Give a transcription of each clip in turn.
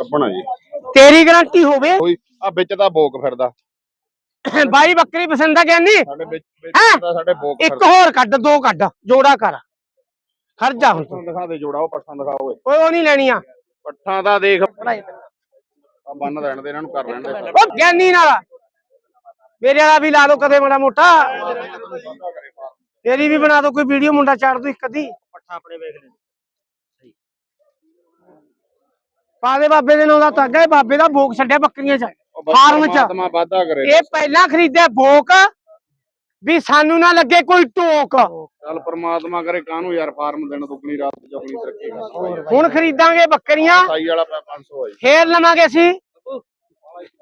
ਕੱਪਣਾ ਜੀ। ਤੇਰੀ ਗਾਰੰਟੀ ਹੋਵੇ। ਕੋਈ ਆ ਵਿੱਚ ਤਾਂ ਬੋਕ ਫਿਰਦਾ। ਬਾਈ ਬੱਕਰੀ ਪਸੰਦ ਆ ਕਹਿੰਦੀ? ਸਾਡੇ ਵਿੱਚ ਵਿੱਚ ਹੈਂ? ਤਾਂ ਸਾਡੇ ਬੋਕ ਇੱਕ ਫਿਰਦਾ। ਹੋਰ ਕੱਢ ਦੋ ਕੱਢ ਜੋੜਾ ਕਰ। ਖੜ ਜਾ ਹੁਣ ਤੂੰ। ਪੱਠਾਂ ਦਿਖਾ ਦੇ ਜੋੜਾ ਉਹ ਪੱਠਾਂ ਦਿਖਾ ਓਏ। ਓਏ ਉਹ ਨਹੀਂ ਲੈਣੀਆਂ। ਪੱਠਾਂ ਦਾ ਦੇਖ। ਆ ਬੰਨ ਦੇਣ ਦੇ ਇਹਨਾਂ ਨੂੰ ਕਰ ਲੈਣ ਦੇ। ਉਹ ਗਿਆਨੀ ਨਾਲ। ਮੇਰੇ ਵਾਲਾ ਵੀ ਲਾ ਦੋ ਕਦੇ ਮਾੜਾ ਮੋਟਾ। ਤੇਰੀ ਵੀ ਬਣਾ ਦੋ ਕੋਈ ਵੀਡੀਓ ਮੁੰਡਾ ਚਾੜ ਦੋ ਇੱਕ ਅੱਧੀ। ਪੱਠਾ ਆਪਣੇ ਵੇਖ ਲੈ। ਪਾ ਦੇ ਬਾਬੇ ਦੇ ਨਾਂ ਦਾ ਤਾਗਾ ਇਹ ਬਾਬੇ ਦਾ ਭੋਗ ਛੱਡਿਆ ਬੱਕਰੀਆਂ ਚ। ਫਾਰਮ ਚ। ਕਰੇ। ਇਹ ਪਹਿਲਾਂ ਖਰੀਦਿਆ ਭੋਗ ਵੀ ਸਾਨੂੰ ਨਾ ਲੱਗੇ ਕੋਈ ਟੋਕ। ਚੱਲ ਪਰਮਾਤਮਾ ਕਰੇ ਕਾਹਨੂੰ ਯਾਰ ਫਾਰਮ ਦੇਣ ਦੁੱਗਣੀ ਰਾਤ ਚੌਗਣੀ ਤਰੱਕੀ ਕਰ ਹੁਣ ਖਰੀਦਾਂਗੇ ਬੱਕਰੀਆਂ। ਸਾਈ ਵਾਲਾ 500 ਹੈ ਫੇਰ ਲਵਾਂਗੇ ਅਸੀਂ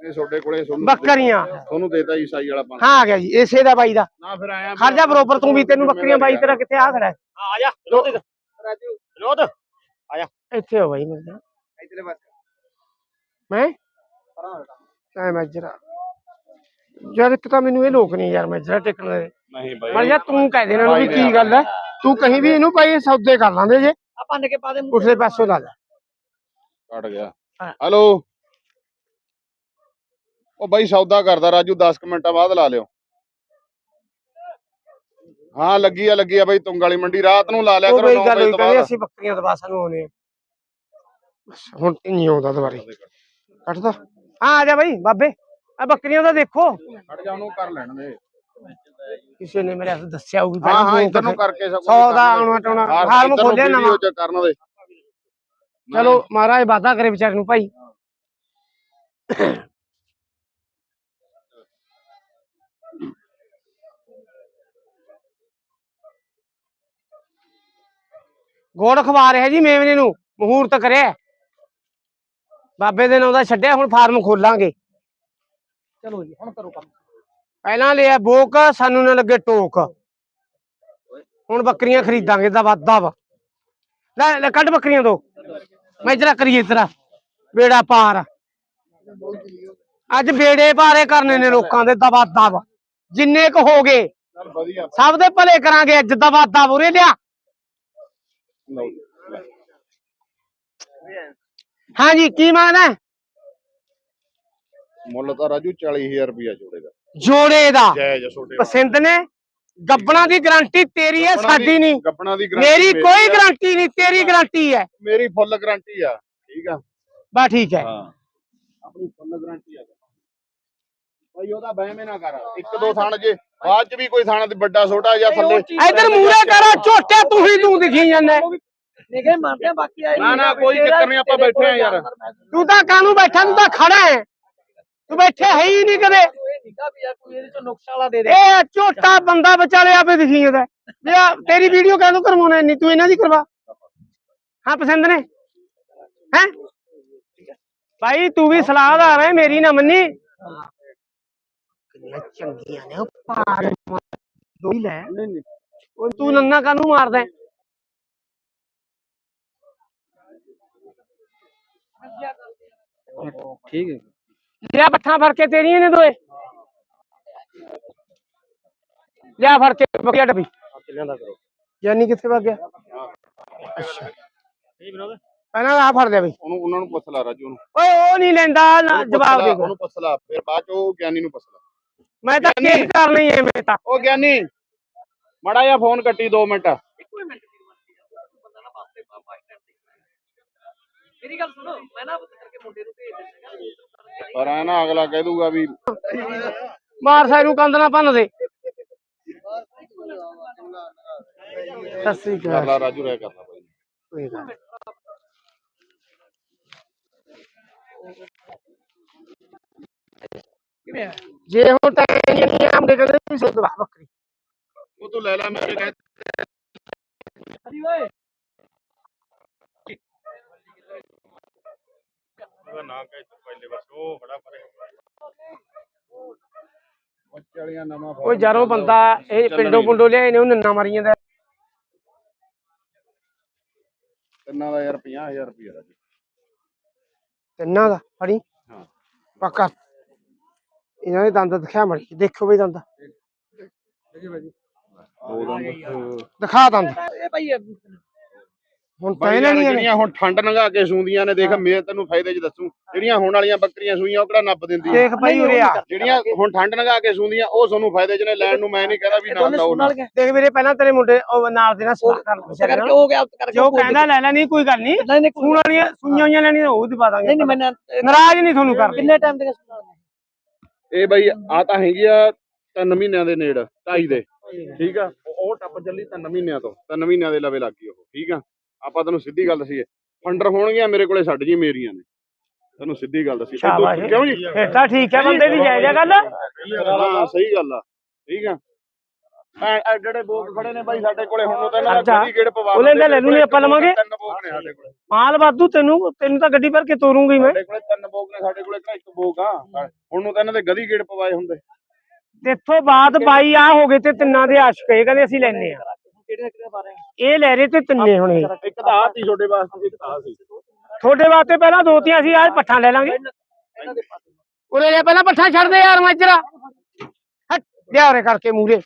ਇਹ ਤੁਹਾਡੇ ਕੋਲੇ ਤੁਹਾਨੂੰ ਬੱਕਰੀਆਂ। ਤੁਹਾਨੂੰ ਦੇਤਾ ਜੀ ਸਾਈ ਵਾਲਾ 500 ਹਾਂ ਆ ਗਿਆ ਜੀ ਇਸੇ ਦਾ ਬਾਈ ਦਾ। ਨਾ ਫਿਰ ਆਇਆ ਖੜ ਜਾ ਬਰੋਬਰ ਤੂੰ ਵੀ ਤੈਨੂੰ ਬੱਕਰੀਆਂ ਬਾਈ ਤੇਰਾ ਕਿੱਥੇ ਆ ਖੜਾ ਹੈ? ਆ ਜਾ ਵਿਨੋਦ ਰਾਜੂ ਵਿਨੋਦ ਇੱਥੇ ਹੋ ਬਾਈ ਮੇਰੇ ਇਧਰਲੇ ਪਾਸੇ ਮੈਂ ਐ ਮੈਜਰਾ ਯਾਰ ਇੱਕ ਤਾਂ ਮੈਨੂੰ ਇਹ ਲੋਕ ਨਹੀਂ ਯਾਰ ਮੈਜਰਾ ਟਿਕਣ ਦੇ। ਨਹੀਂ ਬਾਈ। ਮਰ ਜਾ ਤੂੰ ਕਹਿ ਦੇ ਇਹਨਾਂ ਨੂੰ ਵੀ ਕੀ ਗੱਲ ਹੈ। ਤੂੰ ਕਹੀਂ ਵੀ ਇਹਨੂੰ ਭਾਈ ਸੌਦੇ ਕਰ ਲਾਂਦੇ ਜੇ। ਆ ਪੰਨ ਕੇ ਪਾ ਦੇ ਉਠਲੇ ਪਾਸੋਂ ਲਾ ਲੈ। ਕੱਟ ਗਿਆ। ਹਾਂ। ਹੈਲੋ। ਉਹ ਬਾਈ ਸੌਦਾ ਕਰਦਾ ਰਾਜੂ 10 ਕੁ ਮਿੰਟਾਂ ਬਾਅਦ ਲਾ ਲਿਓ। ਹਾਂ ਲੱਗੀ ਆ ਲੱਗੀ ਆ ਬਾਈ ਤੁੰਗ ਵਾਲੀ ਮੰਡੀ ਰਾਤ ਨੂੰ ਲਾ ਲਿਆ ਉਹ ਕਰੋ ਬਈ 9 ਗੱਲ ਵਜੇ ਹੋਈ ਤੋਂ ਕਹਿੰਦੇ ਬਾਅਦ। ਅਸੀਂ ਬੱਕਰੀਆਂ ਦਵਾ ਸਾਨੂੰ ਆਉਣੇ ਆ। ਬਸ ਹੁਣ ਨਹੀਂ ਆਉਂਦਾ ਦੁਬਾਰੇ। ਕੱਟਦਾ ਹਾਂ ਆ ਜਾ ਬਾਈ ਬਾਬੇ। ਆ ਬੱਕਰੀਆਂ ਦਾ ਦੇਖੋ। ਖੜ ਜਾ ਉਹਨੂੰ ਕਰ ਲੈਣ ਦੇ। ਕਿਸੇ ਨੇ ਮੇਰੇ ਹੱਥ ਦੱਸਿਆ ਹੋਊਗੀ ਹਾਂ ਹਾਂ ਇੱਧਰ ਨੂੰ ਕਰਕੇ ਸਭ ਸੌ ਦਾ ਆਉਣਾ ਟਾਉਣਾ। ਖੋਲਿਆ ਨਵਾਂ ਚ ਕਰਨ ਦੇ। ਚਲੋ ਮਹਾਰਾਜ ਵਾਦਾ ਕਰੇ ਵਿਚਾਰੇ ਨੂੰ ਭਾਈ। ਗੋੜ ਖਵਾ ਰਿਹਾ ਜੀ ਮੇਵਨੇ ਨੂੰ। ਮਹੂਰਤ ਕਰਿਆ। ਬਾਬੇ ਦੇ ਨਾਂ ਦਾ ਛੱਡਿਆ ਹੁਣ ਫਾਰਮ ਖੋਲਾਂਗੇ। ਚਲੋ ਜੀ ਹੁਣ ਕਰੋ ਕੰਮ। ਪਹਿਲਾਂ ਲਿਆ ਬੋਕ ਸਾਨੂੰ ਨਾ ਲੱਗੇ ਟੋਕ। ਹੁਣ ਬੱਕਰੀਆਂ ਖਰੀਦਾਂਗੇ ਦਾ ਵਾਦਾ ਵਾ। ਲੈ ਲੈ ਕੱਢ ਬੱਕਰੀਆਂ ਦੋ। ਮੈਂ ਜਰਾ ਕਰੀਏ ਤੇਰਾ ਬੇੜਾ ਪਾਰ। ਅੱਜ ਬੇੜੇ ਪਾਰੇ ਕਰਨੇ ਨੇ ਲੋਕਾਂ ਦੇ ਦਵਾ ਦਵ ਜਿੰਨੇ ਕੁ ਹੋ ਗਏ ਸਭ ਦੇ ਭਲੇ ਕਰਾਂਗੇ ਅੱਜ ਦਵਾ ਦਵ ਉਰੇ ਲਿਆ। ਹਾਂਜੀ ਕੀ ਮੰਗਦਾ ਹੈ? ਮੁੱਲ ਤਾਂ ਰਾਜੂ 40000 ਰੁਪਇਆ ਜੋੜੇ ਦਾ। ਜੋੜੇ ਦਾ। ਜਾਇਜ਼ ਆ ਛੋਟੇ ਪਸੰਦ ਨੇ? ਗੱਬਣਾ ਦੀ ਗਾਰੰਟੀ ਤੇਰੀ ਹੈ ਸਾਡੀ ਨਹੀਂ। ਗੱਬਣਾ ਦੀ guarantee ਮੇਰੀ ਕੋਈ ਆ। ਗਾਰੰਟੀ ਨਹੀਂ ਤੇਰੀ ਗਾਰੰਟੀ ਹੈ। ਮੇਰੀ ਫੁੱਲ ਗਾਰੰਟੀ ਆ। ਠੀਕ ਆ। ਬਸ ਠੀਕ ਹੈ। ਹਾਂ। ਆਪਣੀ ਫੁੱਲ ਗਾਰੰਟੀ ਆ। ਭਾਈ ਉਹਦਾ ਵਹਿਮ ਹੀ ਨਾ ਕਰ। ਇੱਕ ਦੋ ਥਣ ਜੇ ਬਾਅਦ ਚ ਵੀ ਕੋਈ ਥਣ ਤੇ ਵੱਡਾ ਛੋਟਾ ਜਾਂ ਥੱਲੇ। ਇਧਰ ਮੂਰੇ ਕਰ ਝੋਟੇ ਤੂੰ ਹੀ ਤੂੰ ਦਿਖੀ ਜਾਂਦਾ। ਨਿਗੇ ਮਾਰਦੇ ਆ ਬਾਕੀ ਆਏ ਨਾ, ਨਾ, ਕੋਈ ਚੱਕਰ ਨਹੀਂ, ਆਪਾਂ ਬੈਠੇ ਆ ਯਾਰ। ਤੂੰ ਤਾਂ ਕਾਹਨੂੰ ਬੈਠਾ ਤੂੰ ਤਾਂ ਖੜਾ ਹੈ। ਤੂੰ ਬੈਠੇ ਹੈ ਹੀ ਨਹੀਂ ਕਦੇ। ਇਹ ਨਿਗਾ ਵੀ ਆ ਕੋਈ ਇਹਦੇ ਚੋਂ ਨੁਕਸ ਵਾਲਾ ਦੇ ਦੇ। ਇਹ ਝੋਟਾ ਬੰਦਾ ਵਿਚਾਲੇ ਆਪੇ ਦਿਖੀ ਜਾਂਦਾ। ਤੇਰੀ ਵੀਡੀਓ ਕਾਹਨੂੰ ਕਰਵਾਉਣਾ ਨਹੀਂ ਤੂੰ ਇਹਨਾਂ ਦੀ ਕਰਵਾ। ਹਾਂ ਪਸੰਦ ਨੇ? ਹੈ? ਭਾਈ ਤੂੰ ਵੀ ਸਲਾਹਦਾਰ ਹੈ ਮੇਰੀ ਨਾ ਮੰਨੀ। ਚੰਗੀਆਂ ਨੇ ਉਹ ਪਾਰ ਦੋ ਹੀ ਲੈ। ਉਹ ਤੂੰ ਨੰਨਾ ਕਾਹਨੂੰ ਮਾਰਦਾ ਹੈ? ਠੀਕ ਹੈ ਲਿਆ ਪੱਠਾਂ ਫੜ ਕੇ ਤੇਰੀਆਂ ਨੇ ਦੋਏ। ਲਿਆ ਫੜ ਕੇ ਬਕਿਆ ਡੱਬੀ। ਕਿੰਨਾ ਦਾ ਕਰੋ ਜਾਨੀ ਕਿੱਥੇ ਵਗ ਗਿਆ? ਇਹ ਵਿਨੋਦ ਪਹਿਲਾਂ ਆ ਫੜ ਲਿਆ ਬਈ। ਉਹਨੂੰ ਉਹਨਾਂ ਨੂੰ ਪੁੱਛ ਲਾ ਰਾਜੂ ਨੂੰ ਓਏ ਉਹ ਨਹੀਂ ਲੈਂਦਾ ਨਾ ਉਹਨੂੰ ਪੁੱਛ ਜਵਾਬ ਲਾ, ਦੇ ਉਹਨੂੰ ਪੁੱਛ ਲਾ ਫਿਰ ਬਾਅਦ ਚ ਉਹ ਗਿਆਨੀ ਨੂੰ ਪੁੱਛ ਲਾ। ਮੈਂ ਤਾਂ ਕੇਸ ਕਰਨੀ ਐ ਮੈਂ ਤਾਂ। ਉਹ ਗਿਆਨੀ ਮੜਾ ਜਿਹਾ ਫੋਨ ਕੱਟੀ 2 ਮਿੰਟ ਇੱਕੋ ਹੀ ਮਿੰਟ ਦੀ ਮਰਜ਼ੀ ਆ ਤੂੰ ਬੰਦਾ ਨਾ ਵਾਸਤੇ ਬਾਈ ਟਾਈਮ ਮੇਰੀ ਗੱਲ ਸੁਣੋ ਮੈਂ ਨਾ ਕਰਕੇ ਮੁੰਡੇ ਨੂੰ ਭੇਜ ਦਿੱਤਾ ਪਰ ਐ ਨਾ ਅਗਲਾ ਕਹਿ ਦੂਗਾ ਵੀ ਮਾਰ ਸਾਈ ਨੂੰ ਕੰਧ ਨਾ ਭੰਨ ਦੇ। ਸਤਿ ਸ੍ਰੀ ਕਰ ਅਕਾਲ ਲਾ ਰਾਜੂ ਰਹਿ ਕਰਦਾ ਬਾਈ। ਕੋਈ ਗੱਲ ਜੇ ਹੁਣ ਟਾਈਮ ਨਹੀਂ ਆਮ ਦੇ ਕਹਿੰਦੇ ਵੀ ਸੁੱਧ ਵਾ ਬੱਕਰੀ। ਉਹ ਤੂੰ ਲੈ ਲੈ ਮੇਰੇ ਕਹਿ ਅਰੀ ਓਏ। ਉਹਦਾ ਨਾਂ ਕਹਿ ਤੂੰ ਪਹਿਲੇ ਬਸ ਉਹ ਬੜਾ ਪਰੇ ਨਵਾਂ ਉਹ ਜਰੋਂ ਬੰਦਾ ਇਹ ਪਿੰਡੋਂ ਪੁੰਡੋਂ ਲਿਆਏ ਨੇ ਉਹ ਨੰਨਾ ਮਾਰੀ ਜਾਂਦਾ ਤਿੰਨਾਂ ਦਾ ਯਾਰ 50000 ਰੁਪਇਆ ਰਾਜੂ ਤਿੰਨਾਂ ਦਾ ਫੜੀ। ਹਾਂ। ਪੱਕਾ। ਇਹਨਾਂ ਦੇ ਦੰਦ ਦਿਖਾ ਮੜੀ ਦੇਖੋ ਬਈ ਦੰਦ। ਦੋ ਦੰਦ। ਦਿਖਾ ਦੰਦ। ਇਹ ਭਾਈ ਹੁਣ ਤਾਂ ਇਹਨਾਂ ਦੀਆਂ। ਜਿਹੜੀਆਂ ਹੁਣ ਠੰਡ ਲੰਘਾ ਕੇ ਸੂੰਦੀਆਂ ਨੇ ਦੇਖ ਮੈਂ ਤੈਨੂੰ ਫਾਇਦੇ 'ਚ ਦੱਸੂ। ਜਿਹੜੀਆਂ ਹੁਣ ਵਾਲੀਆਂ ਬੱਕਰੀਆਂ ਸੂਈਆਂ ਉਹ ਕਿਹੜਾ ਨੱਪ ਦਿੰਦੀਆਂ? ਦੇਖ ਭਾਈ ਉਰੇ ਆ। ਜਿਹੜੀਆਂ ਹੁਣ ਠੰਡ ਲੰਘਾ ਕੇ ਸੂੰਦੀਆਂ ਉਹ ਤੁਹਾਨੂੰ ਫਾਇਦੇ 'ਚ ਨੇ ਲੈਣ ਨੂੰ ਮੈਂ ਨਹੀਂ ਕਹਿੰਦਾ ਵੀ ਨਾ। ਲਓ ਦੇਖ ਵੀਰੇ ਪਹਿਲਾਂ ਤੇਰੇ ਮੁੰਡੇ ਉਹ ਨਾਲ ਦੇ ਨਾਲ ਸਲਾਹ ਕਰ ਹੋ ਗਿਆ ਕਰਕੇ ਜੋ ਕਹਿੰਦਾ ਲੈ ਲੈ ਨਹੀਂ ਕੋਈ ਗੱਲ ਨਹੀਂ। ਨਹੀਂ ਨਹੀਂ ਸੂਣ ਵਾਲੀਆਂ ਸੂਈਆਂ ਹੋਈਆਂ ਲੈਣੀਆਂ ਉਹ ਦਵਾ ਦਾਂਗੇ। ਨਹੀਂ ਨਹੀਂ ਮੈਂ ਨਾਰਾਜ਼ ਨਹੀਂ ਤੁਹਾਨੂੰ ਕਰਦੇ। ਕਿੰਨੇ ਟਾਈਮ ਦੇ ਇਹ ਬਾਈ ਆ ਤਾਂ ਹੈਗੀ ਆ ਤਿੰਨ ਮਹੀਨਿਆਂ ਦੇ ਨੇੜ ਢਾਈ ਦੇ। ਠੀਕ ਆ? ਉਹ- ਟੱਪ ਚੱਲੀ ਤਿੰਨ ਮਹੀਨਿਆਂ ਤੋਂ। ਤਿੰਨ ਮਹੀਨਿਆਂ ਦੇ ਲਵੇ ਲੱਗ ਗਈ ਉਹ ਠੀਕ ਆ? ਆਪਾਂ ਤੈਨੂੰ ਸਿੱਧੀ ਗੱਲ ਦੱਸੀਏ। ਫੰਡਰ ਹੋਣਗੀਆਂ ਮੇਰੇ ਕੋਲੇ ਛੱਡ ਜੀ ਮੇਰੀਆਂ ਨੇ। ਤੈਨੂੰ ਸਿੱਧੀ ਗੱਲ ਦੱਸੀ ਸ਼ਾਬਾਸ਼। ਕਿਉਂ ਜੀ। ਫਿਰ ਤਾਂ ਠੀਕ ਹੈ ਬੰਦੇ ਦੀ ਜਾਇਜ਼ ਗੱਲ। ਹਾਂ ਸਹੀ ਗੱਲ ਆ। ਠੀਕ ਆ। ਜਿਹੜੇ ਬੋਕ ਖੜੇ ਨੇ ਬਾਈ ਸਾਡੇ ਕੋਲੇ ਹੁਣ ਤਾਂ ਇਹਨਾਂ ਦਾ। ਗੱਡੀ ਗੇੜ ਪਵਾ ਉਹਨੇ ਦਿੰਦੇ, ਤਾਂ ਲੈ ਲੂ ਨਹੀਂ, ਆਪਾਂ ਲਵਾਂਗੇ। ਤਿੰਨ ਬੋਕ ਨੇ ਸਾਡੇ ਕੋਲੇ। ਮਾਲ ਵਾਧੂ ਤੈਨੂੰ ਤੈਨੂੰ ਤਾਂ ਗੱਡੀ ਭਰ ਕੇ ਤੋਰੂੰਗੀ ਮੈਂ। ਸਾਡੇ ਕੋਲੇ ਤਿੰਨ ਬੋਕ ਨੇ ਸਾਡੇ ਕੋਲੇ ਕਿਹੜਾ ਇੱਕ ਬੋਕ ਆ। ਹੁਣ ਨੂੰ ਤਾਂ ਇਹਨਾਂ ਦੇ ਗਦੀ ਗੇੜ ਪਵਾਏ ਹੁੰਦੇ। ਤੇਥੋਂ ਬਾਅਦ ਬਾਈ ਆ ਹੋ ਗਏ ਤੇ ਤਿੰਨਾਂ ਦੇ ਆਸ਼ਕ ਇਹ ਕਹਿੰਦੇ ਅਸੀਂ ਲੈਣੇ ਆ। ਕਿਹੜੇ ਕਿਹੜੇ ਬਾਰੇ ਇਹ ਲੈ ਰਹੇ ਤੇ ਤਿੰਨੇ ਹੁਣ ਇੱਕ ਤਾਂ ਆ ਤੀ ਛੋਟੇ ਵਾਸਤੇ ਇੱਕ ਤਾਂ ਆਹ ਸੀ। ਤੁਹਾਡੇ ਵਾਸਤੇ ਪਹਿਲਾਂ ਦੋ ਤੀਆਂ ਅਸੀਂ ਅੱਜ ਪੱਠਾ ਲੈ ਲਾਂਗੇ। ਦੇ ਉਰੇ ਲੈ ਪਹਿਲਾਂ ਪੱਠਾ ਛੱਡ ਦੇ ਯਾਰ ਮਾਜਰਾ ਹਟ ਉਰੇ ਕਰਕੇ ਮੂਰੇ।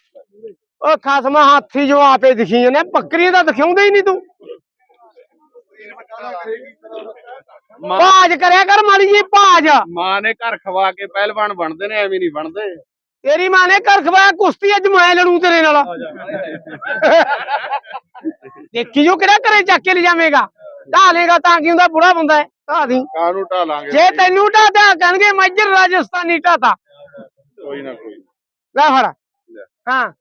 ਉਹ ਖਸਮਾ ਹਾਥੀ ਜੋ ਆਪੇ ਦਿਖੀ ਨੇ ਬੱਕਰੀਆਂ ਤਾਂ ਦਿਖਾਉਂਦੇ ਹੀ ਨਹੀਂ ਤੂੰ। ਭਾਜ ਕਰਿਆ ਕਰ ਮਾੜੀ ਜੀ ਭਾਜ। ਮਾਂ ਨੇ ਘਰ ਖਵਾ ਕੇ ਪਹਿਲਵਾਨ ਬਣਦੇ ਨੇ ਐਵੇਂ ਨਹੀਂ ਬਣਦੇ। ਤੇਰੀ ਮਾਂ ਨੇ ਘਰ ਖਵਾਇਆ ਕੁਸ਼ਤੀ ਅੱਜ ਮੈਂ ਲੜੂ ਤੇਰੇ ਨਾਲ। ਦੇਖੀ ਜੋ ਕਿਹੜਾ ਘਰੇ ਚੱਕ ਕੇ ਲਿਜਾਵੇਂਗਾ। ਢਾ ਲੇਗਾ ਤਾਂ ਕੀ ਹੁੰਦਾ ਬੁੜਾ ਬੰਦਾ ਹੈ ਢਾ ਦੀ। ਕਾਹਨੂੰ ਢਾਲਾਂਗੇ ਜੇ ਤੈਨੂੰ ਢਾਤਾ ਕਹਿਣਗੇ ਮੈਜਰ ਰਾਜਸਥਾਨੀ ਢਾਤਾ ਕੋਈ ਨਾ ਕੋਈ ਲੈ ਫੜ। ਹਾਂ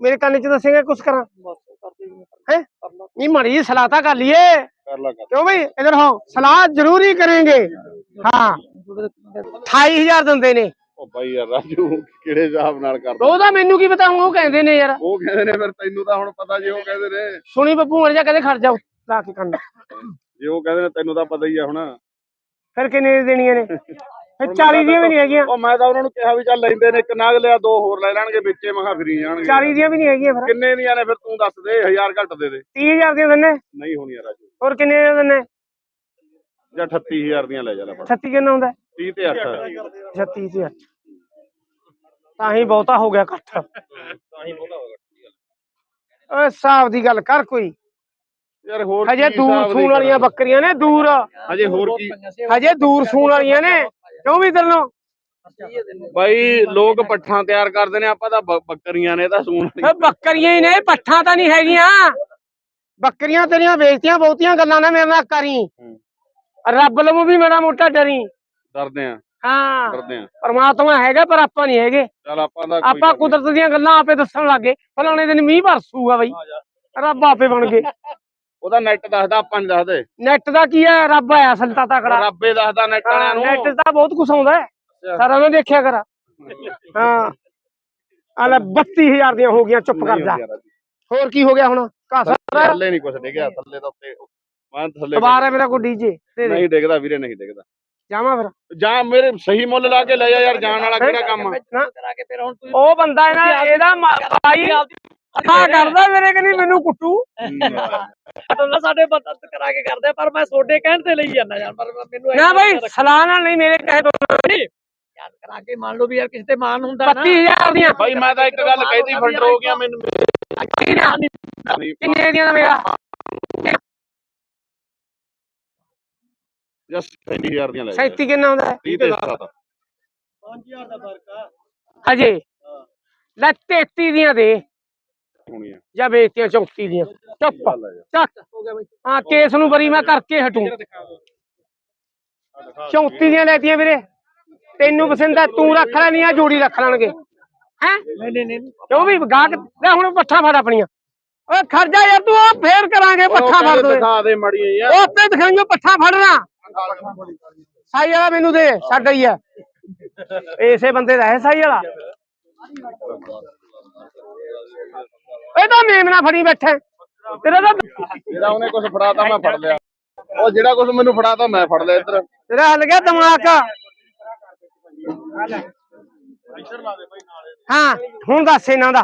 ਮੇਰੇ ਕੰਨ ਚ ਦੱਸੇਗਾ ਕੁਛ ਕਰਾਂ। ਬਸ ਕਰਦੇ ਹੀ ਨਹੀਂ। ਮੜੀ ਸਲਾਹ ਤਾਂ ਕਰ ਲਈਏ। ਕਰ ਲਾ ਕਰ ਕਿਉਂ ਬਈ? ਇਧਰ ਹੋ ਸਲਾਹ ਜ਼ਰੂਰੀ ਕरेंगे ਹਾਂ। 28000 ਦਿੰਦੇ ਨੇ। ਬਾਈ ਯਾਰ ਰਾਜੂ ਕਿਹੜੇ ਹਿਸਾਬ ਨਾਲ ਕਰਦਾ? ਉਹਦਾ ਮੈਨੂੰ ਕੀ ਪਤਾ ਹੁਣ ਉਹ ਕਹਿੰਦੇ ਨੇ ਯਾਰ। ਉਹ ਕਹਿੰਦੇ ਨੇ ਫਿਰ ਤੈਨੂੰ ਤਾਂ ਹੁਣ ਪਤਾ ਜੇ ਉਹ ਕਹਿੰਦੇ ਨੇ। ਸੁਣੀ ਬੱਬੂ ਮਰ ਜਾ ਕਹਿੰਦੇ ਖੜ ਜਾਓ ਲਾ ਕੇ ਕੰਨ। ਜੇ ਉਹ ਕਹਿੰਦੇ ਨੇ ਤੈਨੂੰ ਤਾਂ ਪਤਾ ਹੀ ਆ ਹੁਣ। ਫਿਰ ਕਿੰਨੇ ਦੇਣੀਆਂ ਨੇ? ਫਿਰ 40 ਦੀਆਂ ਵੀ ਨਹੀਂ ਹੈਗੀਆਂ। ਉਹ ਮੈਂ ਤਾਂ ਉਹਨਾਂ ਨੂੰ ਕਿਹਾ ਵੀ ਚੱਲ ਲੈਂਦੇ ਨੇ ਇੱਕ ਨਾਗ ਲਿਆ ਦੋ ਹੋਰ ਲੈ ਲੈਣਗੇ ਵਿੱਚੇ ਮਖਾ ਫਰੀ ਜਾਣਗੇ। 40 ਦੀਆਂ ਵੀ ਨਹੀਂ ਹੈਗੀਆਂ ਫਿਰ। ਕਿੰਨੇ ਦੀਆਂ ਨੇ ਫਿਰ ਤੂੰ ਦੱਸ ਦੇ 1000 ਘੱਟ ਦੇ ਦੇ। 30000 ਦੀਆਂ ਦਿੰਨੇ ਨਹੀਂ ਹੋਣੀਆਂ ਰਾਜੂ। ਹੋਰ ਕਿੰਨੇ ਦੀਆਂ ਦਿੰਨੇ ਜਾਂ 38000 ਦੀਆਂ ਲੈ ਜਾ ਲੈ ਫੜ 36 ਕਿੰਨਾ ਹੁੰਦਾ? 30 ਤੇ 8 36 ਤੇ 8 ਤਾਂ ਹੀ ਬਹੁਤਾ ਹੋ ਗਿਆ ਇਕੱਠ ਓਏ ਹਿਸਾਬ ਦੀ ਗੱਲ ਕਰ ਕੋਈ। ਯਾਰ ਹੋਰ ਹਜੇ ਦੂਰ ਸੂਣ ਵਾਲੀਆਂ ਕਰਾਂ? ਬੱਕਰੀਆਂ ਨੇ ਦੂਰ। ਹਜੇ ਹੋਰ ਕੀ? ਹਜੇ ਦੂਰ ਸੂਣ ਵਾਲੀਆਂ ਨੇ ਕਿਉਂ ਵੀ ਤੇਰਨੋਂ ਬਾਈ ਲੋਕ ਪੱਠਾਂ ਤਿਆਰ ਕਰਦੇ ਨੇ ਆਪਾਂ ਤਾਂ ਬੱਕਰੀਆਂ ਨੇ ਤਾਂ ਸੂਣ ਓਏ ਬੱਕਰੀਆਂ ਹੀ ਨੇ ਪੱਠਾਂ ਤਾਂ ਨਹੀਂ ਹੈਗੀਆਂ। ਬੱਕਰੀਆਂ ਤੇਰੀਆਂ ਵੇਚਤੀਆਂ ਬਹੁਤੀਆਂ ਗੱਲਾਂ ਨਾ ਮੇਰੇ ਨਾਲ ਕਰੀ। ਰੱਬ ਲਵੋਂ ਵੀ ਮੇਰਾ ਮੋਟਾ ਡਰੀ। ਡਰਦੇ ਆ। ਹਾਂ। ਡਰਦੇ ਆ। ਪਰਮਾਤਮਾ ਹੈਗਾ ਪਰ ਆਪਾਂ ਨਹੀਂ ਹੈਗੇ। ਚੱਲ ਆਪਾਂ ਦਾ ਆਪਾਂ ਨੀ। ਕੁਦਰਤ ਦੀਆਂ ਗੱਲਾਂ ਆਪੇ ਦੱਸਣ ਲੱਗੇ। ਫਲਾਣੇ ਦਿਨ ਮੀਂਹ ਵਰਸੂਗਾ ਬਈ। ਰੱਬ ਆਪੇ ਬਣ ਗਏ। ਉਹਦਾ ਨੈਟ ਦੱਸਦਾ ਆਪਾਂ ਨਹੀਂ ਦੱਸਦੇ। ਨੈਟ ਦਾ ਕੀ ਹੈ ਰੱਬ ਆਇਆ ਅਸਲ ਤਾਂ ਤਕੜਾ। ਰੱਬੇ ਦੱਸਦਾ ਨੈਟ ਵਾਲਿਆਂ ਨੂੰ। ਨੈਟ ਤਾਂ ਬਹੁਤ ਕੁਝ ਆਉਂਦਾ ਹੈ। ਸਾਰਾ ਮੈਂ ਦੇਖਿਆ ਕਰ। ਹਾਂ। ਆਲੇ 32000 ਦੀਆਂ ਹੋ ਗਈਆਂ ਚੁੱਪ ਕਰ ਜਾ। ਹੋਰ ਕੀ ਹੋ ਗਿਆ ਹੁਣ? ਕਾਸਾ ਥੱਲੇ ਨਹੀਂ ਕੁਛ ਡਿੱਗਿਆ ਥੱਲੇ ਤਾਂ ਉੱਤੇ ਮੈਂ ਥੱਲੇ ਹੈ ਮੇਰਾ ਕੋਈ ਡੀਜੇ ਨਹੀਂ ਡਿੱਗਦਾ ਵੀਰੇ ਨਹੀਂ ਡਿੱਗਦਾ। ਜਾਵਾਂ ਫਿਰ। ਜਾਂ ਮੇਰੇ ਸਹੀ ਮੁੱਲ ਲਾ ਕੇ ਲੈ ਜਾ ਯਾਰ ਜਾਣ ਵਾਲਾ ਕਿਹੜਾ ਕੰਮ ਆ? ਕਰਾ ਕੇ ਫਿਰ ਹੁਣ ਤੁਸੀਂ ਉਹ ਬੰਦਾ ਹੈ ਨਾ ਇਹਦਾ ਮਾ- ਭਾਈ ਆ ਕਰਦਾ ਮੇਰੇ ਕਨੀ ਮੈਨੂੰ ਕੁੱਟੂ। ਤਾਂ ਸਾਡੇ ਮਦਦ ਕਰਾ ਕੇ ਕਰਦੇ ਆ, ਪਰ ਮੈਂ ਤੁਹਾਡੇ ਕਹਿਣ ਤੇ ਲਈ ਜਾਂਦਾ ਯਾਰ ਪਰ ਮੈਨੂੰ ਨਾ ਭਾਈ ਸਲਾਹ ਨਾਲ ਨਹੀਂ ਮੇਰੇ ਕਹੇ ਤੋਂ ਯਾਦ ਕਰਾ ਕੇ ਮੰਨ ਲਓ ਵੀ ਯਾਰ ਕਿਸੇ ਤੇ ਮਾਨ ਹੁੰਦਾ ਨਾ। 32000 ਦੀਆਂ। ਬਾਈ ਮੈਂ ਤਾਂ ਇੱਕ ਗੱਲ ਕਹਿਤੀ ਫੰਡਰ ਹੋ ਗਿਆ ਮੈਨੂੰ। ਕਿੰਨੇ ਦੀਆਂ। ਦਾ ਮੇਰਾ? ਜਸ 30000 ਦੀਆਂ ਲੈ ਜਾ 37 ਕਿੰਨਾ ਹੁੰਦਾ? ਹੈ? 30 ਤੇ 7 ਹਜੇ ਲੈ 33 ਦੀਆਂ ਦੇ। ਹੋਣੀਆਂ। ਜਾਂ ਵੇਚਤੀਆਂ 34 ਦੀਆਂ। ਚੁੱਪ। ਲੈ ਜਾ। ਚੱਕ ਹਾਂ ਕੇਸ ਨੂੰ ਬਰੀ ਮੈਂ ਕਰਕੇ ਹਟੂ। 34 ਦੀਆਂ ਲੈਤੀਆਂ ਵੀਰੇ। ਤੈਨੂੰ ਪਸੰਦ ਆ ਤੂੰ ਰੱਖ ਲੈਣੀ ਆ ਜੋੜੀ ਰੱਖ ਲੈਣਗੇ। ਹੈ? ਨਹੀਂ ਨਹੀਂ ਨਹੀਂ। ਕਿਉਂ ਵੀ ਗਾਹਕ ਲੈ ਹੁਣ ਪੱਠਾ ਫੜ ਆਪਣੀਆਂ। ਓਏ ਖਰਜਾ ਯਾਰ ਤੂੰ ਉਹ ਫੇਰ ਕਰਾਂਗੇ ਪੱਠਾ ਫੜ ਦੋ ਦਿਖਾ ਦੇ ਮੜੀਆਂ ਯਾਰ। ਉਹ ਤੇ ਦਿਖਾਈਓ ਪੱਠਾ ਫੜਨਾ। ਸਾਈ ਵਾਲਾ ਮੈਨੂੰ ਦੇ ਛੱਡ ਗਈ ਆ। ਇਸੇ ਬੰਦੇ ਦਾ ਹੈ ਸਾਈ ਵਾਲਾ। ਇਹ ਤਾਂ ਮੇਮਨਾ ਫੜੀ ਬੈਠਾ। ਹੈ। ਤੇਰਾ ਤਾਂ ਜਿਹੜਾ ਉਹਨੇ ਕੁਝ ਫੜਾਤਾ ਮੈਂ ਫੜ ਲਿਆ। ਉਹ ਜਿਹੜਾ ਕੁਝ ਮੈਨੂੰ ਫੜਾਤਾ ਮੈਂ ਫੜ ਲਿਆ ਇੱਧਰ। ਤੇਰਾ ਹੱਲ ਗਿਆ ਦਿਮਾਗ ਹਾਂ ਹੁਣ ਦੱਸ ਇਹਨਾਂ ਦਾ।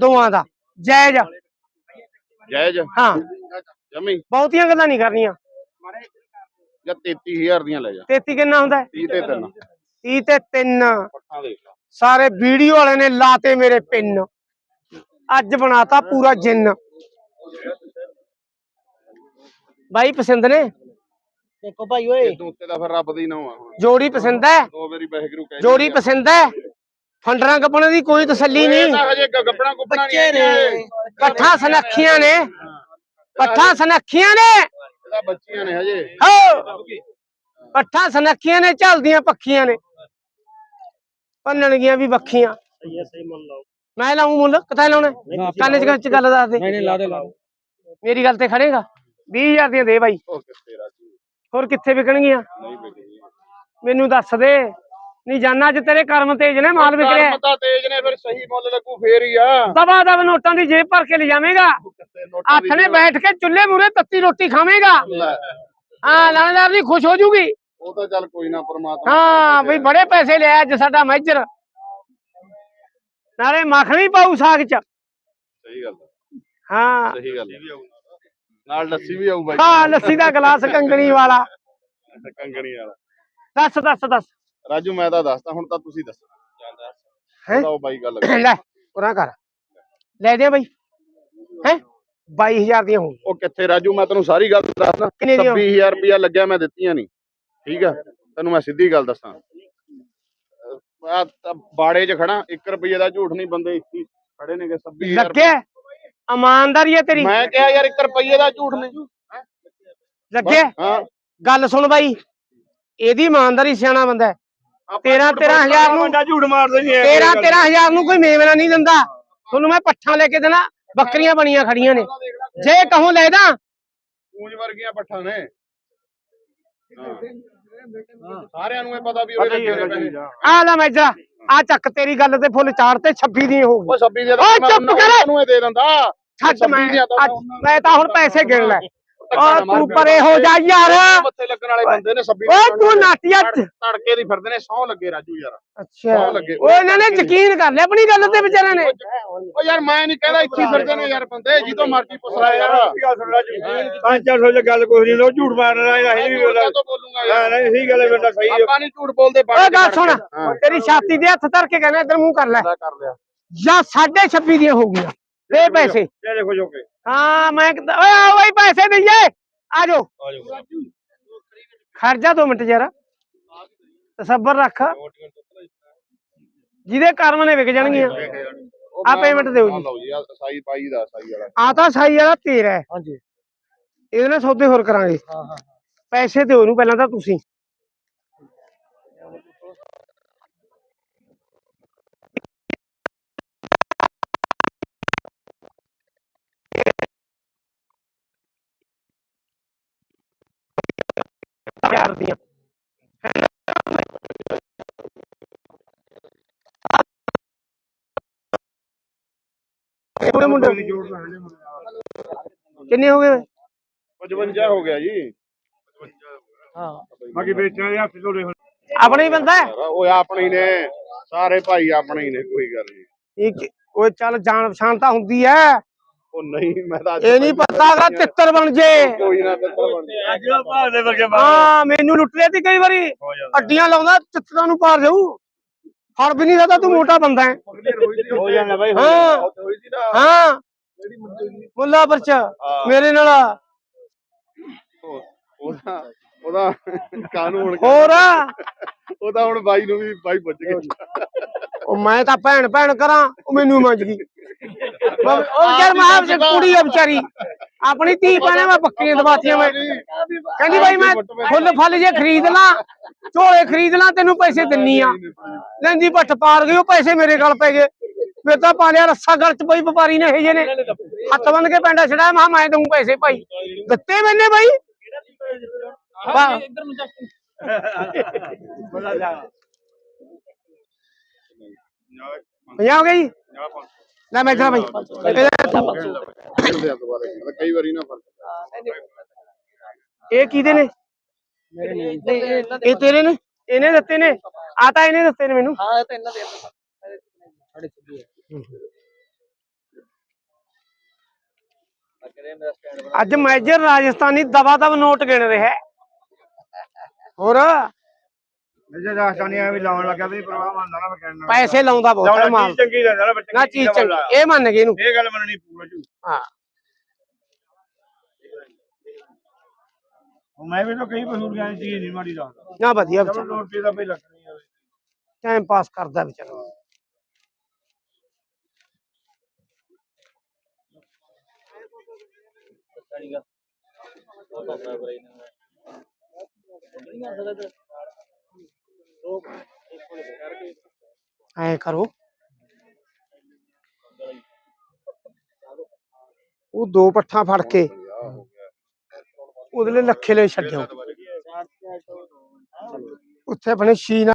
ਦੋਵਾਂ ਦਾ। ਜਾਇਜ਼ ਜਾਇਜ਼? ਹਾਂ। ਜਮੀ? ਬਹੁਤੀਆਂ ਗੱਲਾਂ ਨਹੀਂ ਕਰਨੀਆਂ। ਜਾਂ 33000 ਦੀਆਂ ਲੈ ਜਾ। 33 ਕਿੰਨਾ ਹੁੰਦਾ? ਹੈ? 30 ਤੇ 3 30 ਤੇ 3 ਪੱਠਾਂ ਦੇਖ ਲਾ। ਸਾਰੇ ਵੀਡੀਓ ਵਾਲੇ ਨੇ ਲਾਤੇ ਮੇਰੇ ਪਿੰਨ। ਅੱਜ ਬਣਾਤਾ ਪੂਰਾ ਜਿੰਨ। ਬਾਈ ਪਸੰਦ ਨੇ? ਦੇਖੋ ਭਾਈ ਓਏ। ਇਹ ਤੋਂ ਉੱਤੇ ਦਾ ਫਿਰ ਰੱਬ ਦੀ ਨਾਮ ਆ। ਹੁਣ ਜੋੜੀ ਪਸੰਦ ਹੈ? ਦੋ ਵਾਰੀ ਵਾਹਿਗੁਰੂ ਕਹਿ ਜੋੜੀ ਪਸੰਦ ਹੈ? ਫੰਡਰਾਂ ਕੱਪਣਾ ਦੀ ਕੋਈ ਤਸੱਲੀ ਇਹ ਨਹੀਂ। ਤਾਂ ਹਜੇ ਗ- ਗੁੱਬਣਾ ਨਹੀਂ ਬੱਚੇ ਨੇ। ਪੱਠਾ ਸਨੱਖੀਆਂ ਨੇ। ਪੱਠਾ ਸਨੱਖੀਆਂ ਨੇ। ਇਹਦਾ ਬੱਚੀਆਂ ਨੇ ਹਜੇ। ਹੋ। ਪੱਠਾ ਸਨੱਖੀਆਂ ਨੇ ਚੱਲਦੀਆਂ ਪੱਖੀਆਂ ਨੇ। ਪੰਨਣਗੀਆਂ ਵੀ ਬੱਖੀਆਂ ਸਹੀ ਹੈ ਸਹੀ ਮੰਨ ਲਓ। ਮੈਂ ਲਾਉਂ ਮੁੱਲ? ਕਿਤਾ ਲਾਉਣਾ? ਕੰਨ ਚ ਚ ਗੱਲ ਦੱਸ ਦੇ। ਨਹੀਂ ਲਾ ਦੇ ਲਾ ਮੇਰੀ ਗੱਲ ਤੇ ਖੜੇਗਾ। 20000 ਦੀਆਂ ਦੇ ਬਾਈ। ਕਿੱਥੇ ਹੋਰ ਕਿੱਥੇ ਵਿਕਣਗੀਆਂ? ਨਹੀਂ ਮੈਨੂੰ ਦੱਸ ਦੇ। ਨਹੀਂ ਜਾਨਾ ਅੱਜ ਤੇਰੇ ਕਰਮ ਤੇਜ ਨੇ ਮਾਲ ਵਿਕ ਰਿਹਾ ਕਰਮ ਤਾਂ ਤੇਜ ਨੇ ਫਿਰ ਸਹੀ ਮੁੱਲ ਲੱਗੂ ਫੇਰ ਹੀ ਆ। ਦਬਾ ਦਬ ਨੋਟਾਂ ਦੀ ਜੇਬ ਭਰ ਕੇ ਲੈ ਜਾਵੇਂਗਾ। ਕਿੱਥੇ ਨੋਟਾਂ ਹੱਥ ਨੇ ਬੈਠ ਕੇ ਚੁੱਲ੍ਹੇ ਮੂਰੇ ਤੱਤੀ ਰੋਟੀ ਖਾਵੇਂਗਾ। ਹਾਂ ਲਾਣੇਦਾਰ ਜੀ ਖੁਸ਼ ਹੋ ਜੂਗੀ। ਉਹ ਤਾਂ ਚੱਲ ਕੋਈ ਨਾ ਪਰਮਾਤਮਾ ਹਾਂ ਬਈ ਬੜੇ ਪੈਸੇ ਲਿਆ ਅੱਜ ਸਾਡਾ ਮੈਜਰ। ਨਾਲੇ ਮੱਖਣੀ ਪਾਉ ਸਾਗ ਚ। ਸਹੀ ਗੱਲ ਆ, ਹਾਂ। ਸਹੀ ਗੱਲ ਆ। ਨਾਲ ਲੱਸੀ ਵੀ ਆਊ ਬਾਈ। ਹਾਂ ਲੱਸੀ ਦਾ ਗਲਾਸ ਕੰਗਣੀ ਵਾਲਾ। ਕੰਗਣੀ ਵਾਲਾ। ਦੱਸ ਦੱਸ ਦੱਸ। ਰਾਜੂ ਮੈਂ ਤਾਂ ਦੱਸਦਾ ਹੁਣ ਤਾਂ ਤੁਸੀਂ ਦੱਸੋ। ਹੈਂ? ਉਹ ਬਾਈ ਗੱਲ ਕਰ। ਲੈ ਉਰਾਂ ਕਰ। ਲੈ ਦੇ ਬਈ। ਹੈ? 22000 ਦੀਆਂ ਹੋਊ ਉਹ ਕਿੱਥੇ ਰਾਜੂ ਮੈਂ ਤੈਨੂੰ ਸਾਰੀ ਗੱਲ ਦੱਸਦਾ। ਕਿੰਨੇ ਦੀਆਂ? 26000 ਰੁਪਇਆ ਲੱਗਿਆ ਮੈਂ ਦਿੱਤੀਆਂ ਨਹੀਂ। ਠੀਕ ਆ? ਤੈਨੂੰ ਮੈਂ ਸਿੱਧੀ ਗੱਲ ਦੱਸਾਂ। ਆ ਤਾਂ ਬਾੜੇ 'ਚ ਖੜਾ 1 ਰੁਪਏ ਦਾ ਝੂਠ ਨਹੀਂ ਬੰਦੇ ਇੱਥੇ ਖੜੇ ਨੇਗੇ 26000 ਲੱਗਿਆ? ਇਮਾਨਦਾਰੀ ਹੈ ਤੇਰੀ। ਮੈਂ ਕਿਹਾ ਯਾਰ 1 ਰੁਪਏ ਦਾ ਝੂਠ ਨਹੀਂ। ਲੱਗਿਆ? ਹਾਂ। ਗੱਲ ਸੁਣ ਬਾਈ। ਇਹਦੀ ਇਮਾਨਦਾਰੀ ਸਿਆਣਾ ਬੰਦਾ ਹੈ। ਤੇਰਾਂ ਤੇਰਾਂ ਹਜ਼ਾਰ ਨੂੰ ਝੂਠ ਮਾਰਦੇ ਨਹੀਂ ਤੇਰਾਂ ਤੇਰਾਂ ਹਜ਼ਾਰ ਨੂੰ ਕੋਈ ਮੇਵਨਾ ਨਹੀਂ ਦਿੰਦਾ। ਤੁਹਾਨੂੰ ਮੈਂ ਪੱਠਾ ਲੈ ਕੇ ਦੇਣਾ ਬੱਕਰੀਆਂ ਬਣੀਆਂ ਖੜੀਆਂ ਨੇ। ਜੇ ਕਹੋ ਲੈ ਦਾਂ। ਪੂੰਜ ਵਰਗੀਆਂ ਪੱਠਾਂ ਨੇ। ਹਾਂ। ਸਾਰਿਆਂ ਨੂੰ ਇਹ ਪਤਾ ਵੀ ਉਹਦੇ ਨੇ ਪੈਸੇ। ਆ ਲੈ ਮੈਜਰਾ ਆ ਚੱਕ ਤੇਰੀ ਗੱਲ ਤੇ ਫੁੱਲ ਚਾੜ ਤੇ 26 ਦੀ ਹੋਊਗੀ ਉਹ 26 ਦੇ ਚੁੱਪ ਕਰ। ਉਹਨੂੰ ਇਹ ਦੇ ਦਿੰਦਾ। ਛੱਡ ਮੈਂ 26 ਦੀਆਂ ਤਾਂ ਅੱਜ- ਮੈਂ ਤਾਂ ਹੁਣ ਪੈਸੇ ਗਿਣ ਲੈ। ਧੱਕਾ ਓ ਨਾ ਮਾਰ ਤੂੰ। ਪਰੇ ਹੋ ਜਾ ਯਾਰ। ਮੱਥੇ ਲੱਗਣ ਵਾਲੇ ਬੰਦੇ ਨੇ 26 ਓਏ ਤੂੰ ਨਾਟੀਆ ਤੜ- ਤੜਕੇ ਦੀ ਫਿਰਦੇ ਨੇ ਸੌ ਲੱਗੇ ਰਾਜੂ ਯਾਰ। ਅੱਛਾ। ਸੌ ਲੱਗੇ। ਓਏ ਇਹਨਾਂ ਨੇ ਯਕੀਨ ਕਰ ਲਿਆ ਆਪਣੀ ਗੱਲ ਤੇ ਵਿਚਾਰਿਆਂ ਨੇ। ਉਹ ਯਾਰ ਮੈਂ ਨਹੀਂ ਕਹਿੰਦਾ ਇੱਥੇ ਹੀ ਫਿਰਦੇ ਨੇ ਯਾਰ ਬੰਦੇ ਜਿੱਦੋਂ ਮਰਜ਼ੀ ਪੁੱਛ ਲੈ ਯਾਰ। ਪੰਜ ਚਾਰ ਸੌ ਦੀ ਗੱਲ ਕੋਈ ਨਹੀਂ ਉਹ ਝੂਠ ਮਾਰਨਾ ਇਹ ਵੀ ਮੈਂ ਗੱਲ ਤੋਂ ਬੋਲੂੰਗਾ ਹਾਂ ਯਾਰ ਨਹੀਂ ਸਹੀ ਗੱਲ ਹੈ ਬੰਦਾ ਸਹੀ ਹੈ ਆਪਾਂ ਨਹੀਂ ਝੂਠ ਬੋਲਦੇ ਓਏ ਗੱਲ ਸੁਣ ਹਾਂ। ਤੇਰੀ ਛਾਤੀ ਦੇ ਹੱਥ ਧਰ ਕੇ ਕਹਿੰਦਾ ਇੱਧਰ ਮੂੰਹ ਕਰ ਲੈ। ਕਰ ਲਿਆ। ਜਾਂ 26 ਦੀਆਂ ਹੋਊਗੀਆਂ ਦੇ ਪੈਸੇ। ਲੈ ਦੇਖੋ ਜੋ ਕੇ। ਹਾਂ ਮੈਂ ਕਹਿੰਦਾ- ਓਏ ਆ ਓਏ ਪੈਸੇ ਦਈਏ ਆ ਜਾਓ। ਖਰਜਾ ਦੋ ਮਿੰਟ ਜਰਾ। ਤਸੱਬਰ ਰੱਖ। ਜਿਹਦੇ ਕਰਮ ਨੇ ਵਿਕ ਜਾਣਗੀਆਂ। ਆ ਪੇਮੈਂਟ ਦਿਓ ਜੀ ਲਓ ਜੀ ਆ ਸਾਈ ਪਾਈ ਦਾ ਸਾਈ ਵਾਲਾ। ਆ ਤਾਂ ਸਾਈ ਵਾਲਾ ਤੇਰਾ ਹੈ। ਹਾਂਜੀ। ਇਹਦੇ ਨਾਲ ਸੌਦੇ ਹੋਰ ਕਰਾਂਗੇ। ਹਾਂ ਹਾਂ ਪੈਸੇ ਦਿਓ ਉਹਨੂੰ ਪਹਿਲਾਂ ਤਾਂ ਤੁਸੀਂ। ਦੀਆਂ ਮੁੰਡੇ? ਕਿੰਨੇ ਹੋ ਗਏ? 55 ਹੋ ਗਿਆ ਜੀ। ਹਾਂ। ਬਾਕੀ ਵੇਚਣ ਦੇ ਹੱਥ ਧੋਲੇ ਆਪਣਾ ਹੀ ਬੰਦਾ ਹੈ? ਓਏ ਆਪਣੇ ਹੀ ਨੇ। ਸਾਰੇ ਭਾਈ ਆਪਣੇ ਹੀ ਨੇ ਕੋਈ ਗੱਲ ਨਹੀਂ ਇਹ ਓਏ ਚੱਲ ਜਾਣ ਪਛਾਣ ਤਾਂ ਹੁੰਦੀ ਐ ਉਹ ਨਹੀਂ ਮੈਂ ਤਾਂ ਇਹ ਨਹੀਂ ਪਤਾ ਅਗਲਾ ਤਿੱਤਰ ਬਣ ਜੇ। ਕੋਈ ਨਾ ਤਿੱਤਰ ਬਣ ਜਾ। ਅੱਜ ਦਾ ਭਾਅ ਦੇ ਵਰਗੇ ਹਾਂ ਮੈਨੂੰ ਲੁੱਟ ਲਿਆ ਤੀ ਕਈ ਵਾਰੀ। ਅੱਡੀਆਂ ਲਾਉਂਦਾ ਤਿੱਤਰਾਂ ਨੂੰ ਪਾਰ ਜਾਊ। ਫੜ ਵੀ ਨਹੀਂ ਸਕਦਾ ਤੂੰ ਮੋਟਾ ਬੰਦਾ ਹੈ। ਹੋ ਬਾਈ ਹਾਂ ਹੋਈ ਸੀ ਨਾ। ਹਾਂ। ਮੁੱਲਾ ਪਰਚ ਮੇਰੇ ਨਾਲ ਉਹ- ਉਹਦਾ ਉਹਦਾ ਕਾਨੂੰਨ ਹੋਰ ਉਹਦਾ ਹੁਣ ਬਾਈ ਨੂੰ ਵੀ ਬਾਈ ਪੁੱਜ ਗਿਆ। ਉਹ ਮੈਂ ਤਾਂ ਭੈਣ ਭੈਣ ਕਰਾਂ ਉਹ ਮੈਨੂੰ ਮੰਜ ਗਈ। ਉਹ ਯਾਰ ਮੈਂ ਆਪ ਕੁੜੀ ਆ ਵਿਚਾਰੀ। ਆਪਣੀ ਧੀ ਪਾਣੇ ਮੈਂ ਬੱਕਰੀਆਂ ਦਵਾਤੀਆਂ ਮੈਂ। ਕਹਿੰਦੀ ਬਾਈ ਮੈਂ ਫੁੱਲ ਫਲ ਜੇ ਖਰੀਦ ਲਾਂ ਝੋਲੇ ਖਰੀਦ ਲਾਂ ਤੈਨੂੰ ਪੈਸੇ ਦਿੰਨੀ ਆ। ਲੈਂਦੀ ਪੱਟ ਪਾਰ ਗਈ ਉਹ ਪੈਸੇ ਮੇਰੇ ਗਲ ਪੈ ਗਏ। ਮੇਰੇ ਤਾਂ ਪਾ ਲਿਆ ਰੱਸਾ ਗਲ ਚ ਬਈ ਵਪਾਰੀ ਨੇ ਇਹ ਜੇ ਨੇ। ਹੱਥ ਬੰਨ ਕੇ ਪੈਂਡਾ ਛੜਾ ਮੈਂ ਕਿਹਾ ਮੈਂ ਦਊਂ ਪੈਸੇ ਭਾਈ। ਦਿੱਤੇ ਮੈਨੇ ਬਾਈ? ਇੱਧਰ ਨੂੰ ਚੱਕ। ਪੰਜਾਹ ਹੋ ਗਈ ਲੈ ਮੈਂ ਬਾਈ। ਦੁਬਾਰਾ ਮਤਲਬ ਕਈ ਵਾਰੀ ਨਾ ਫ਼ਰਕ ਇਹ ਕਿਹਦੇ ਨੇ ਇਹ ਇਹਨਾਂ ਦੇ ਇਹ ਤੇਰੇ ਨੇ? ਇਹਨੇ ਦਿੱਤੇ ਨੇ? ਆ ਤਾਂ ਇਹਨੇ ਦਿੱਤੇ ਨੇ ਮੈਨੂੰ। ਹਾਂ ਇਹ ਤਾਂ ਇਹਨਾਂ ਦੇ ਸਾਡੇ ਅੱਜ ਮੈਜਰ ਰਾਜਸਥਾਨੀ ਦਬਾ ਦਬ ਨੋਟ ਗਿਣ ਰਿਹਾ। ਹੋਰ? ਪੈਸੇ ਲਾਉਂਦਾ ਬਹੁਤ ਹੈ ਮਾਲ ਨਾ ਚੀਜ਼ ਚੰਗੀ ਇਹ ਮੰਨ ਗਏ ਇਹਨੂੰ। ਇਹ ਗੱਲ ਮੰਨਣੀ ਪੂਰਾ ਝੂਠ। ਹਾਂ। ਮੈਂ ਵੀ ਤਾਂ ਕਈ ਬਜ਼ੁਰਗਾਂ ਦੀ ਨਹੀਂ ਮਾੜੀ ਦਾ ਨਾ ਵਧੀਆ ਵਿਚਾਰਾ। ਲੋੜ ਦਾ ਪਈ ਟਾਈਮ ਪਾਸ ਕਰਦਾ ਵਿਚਾਰਾ। हाँ, ऐ करो। वो दो पट्ठा फट के। उदले लखे ले छो उ अपने शीना